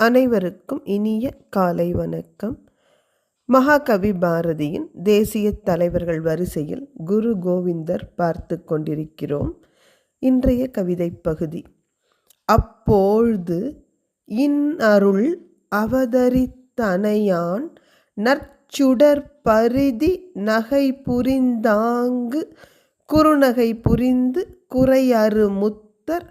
அனைவருக்கும் இனிய காலை வணக்கம். மகாகவி பாரதியின் தேசிய தலைவர்கள் வரிசையில் குரு கோவிந்தர் பார்த்து கொண்டிருக்கிறோம். இன்றைய கவிதை பகுதி. அப்பொழுது இன் அருள் அவதரித்தனையான் நற்சுடர் பரிதி நகை புரிந்தாங்கு குறுநகை புரிந்து குறையறு முத்தர்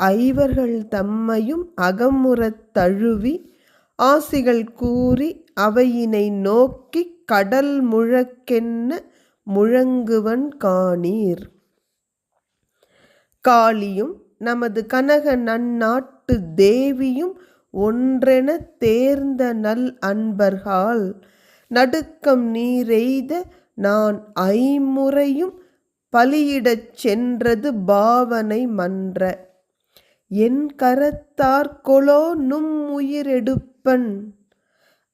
ஐவர்கள் தம்மையும் அகமுறத் தழுவி ஆசிகள் கூறி அவையினை நோக்கி கடல் முழக்கென்ன முழங்குவன் காணீர். காளியும் நமது கனக நன்னாட்டு தேவியும் ஒன்றென தேர்ந்த நல் அன்பர்கால் நடுக்கம் நீரெய்த நான் ஐமுறையும் பலியிடச் சென்றது பாவனை மன்ற என் கரத்தார்கொலோ நும் உயிரெடுப்பன்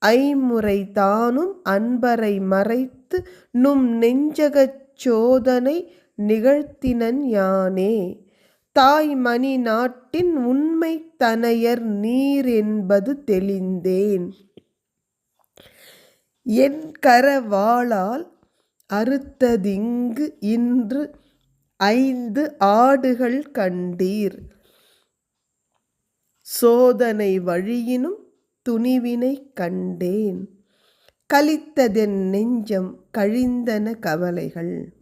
ஐமுறை தானும் அன்பரை மறைத்து நும் நெஞ்சகச் சோதனை நிகழ்த்தினன் யானே. தாய் மணி நாட்டின் உண்மை தனையர் நீர் என்பது தெளிந்தேன். என் கரவாளால் அறுத்ததிங்கு இன்று ஐந்து ஆடுகள் கண்டீர். சோதனை வழியினும் துணிவினை கண்டேன். கலித்ததென் நெஞ்சம் கழிந்தன கவலைகள்.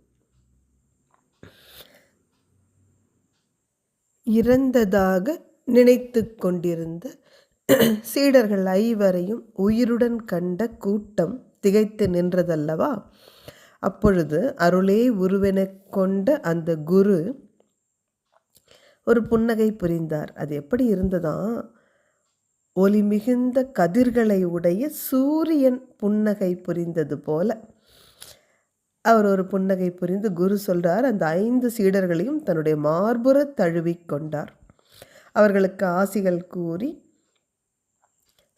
இறந்ததாக நினைத்து கொண்டிருந்த சீடர்கள் ஐவரையும் உயிருடன் கண்ட கூட்டம் திகைத்து நின்றதல்லவா? அப்பொழுது அருளே உருவெனக் கொண்ட அந்த குரு ஒரு புன்னகை புரிந்தார். அது எப்படி இருந்ததாம் ஒளி மிகுந்த கதிர்களை உடைய சூரியன் புன்னகை புரிந்தது போல. அவர் ஒரு புன்னகை புரிந்து குரு சொல்றார் அந்த ஐந்து சீடர்களையும் தன்னுடைய மார்புற தழுவி கொண்டார். அவர்களுக்கு ஆசிகள் கூறி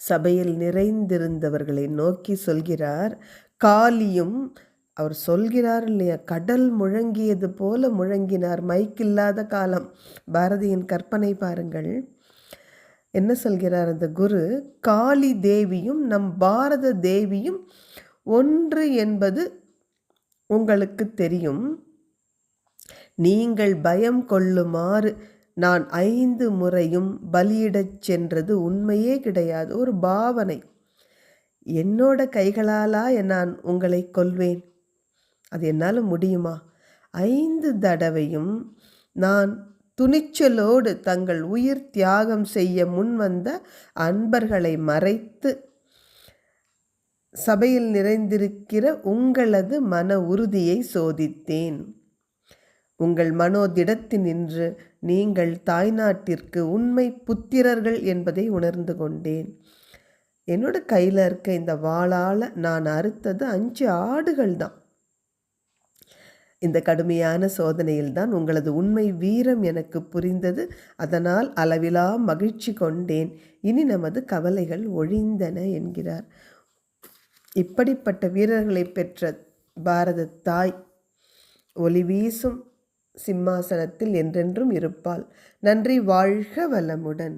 சபையில் நிறைந்திருந்தவர்களை நோக்கி சொல்கிறார் காலியும் அவர் சொல்கிறார் இல்லையா கடல் முழங்கியது போல முழங்கினார் மைக் இல்லாத காலம். பாரதியின் கற்பனை பாருங்கள். என்ன சொல்கிறார் அந்த குரு? காளி தேவியும் நம் பாரத தேவியும் ஒன்று என்பது உங்களுக்கு தெரியும். நீங்கள் பயம் கொள்ளுமாறு நான் ஐந்து முறையும் பலியிடச் சென்றது உண்மையே கிடையாது. ஒரு பாவனை. என்னோட கைகளாலா நான் உங்களை கொல்வேன்? அது என்னால் முடியுமா? ஐந்து தடவையும் நான் துணிச்சலோடு தங்கள் உயிர் தியாகம் செய்ய முன்வந்த அன்பர்களை மறைத்து சபையில் நிறைந்திருக்கிற உங்களது மன உறுதியை சோதித்தேன். உங்கள் மனோதிடத்தினின்று நீங்கள் தாய்நாட்டிற்கு உண்மை புத்திரர்கள் என்பதை உணர்ந்து கொண்டேன். என்னோட கையில் இருக்க இந்த வாளால் நான் அறுத்தது அஞ்சு ஆடுகள் தான் இந்த கடுமையான சோதனையில்தான் உங்களது உண்மை வீரம் எனக்கு புரிந்தது. அதனால் அளவிலா மகிழ்ச்சி கொண்டேன். இனி நமது கவலைகள் ஒழிந்தன என்கிறார். இப்படிப்பட்ட வீரர்களை பெற்ற பாரத தாய் ஒளி வீசும் சிம்மாசனத்தில் என்றென்றும் இருப்பாள். நன்றி வாழ்க வளமுடன்.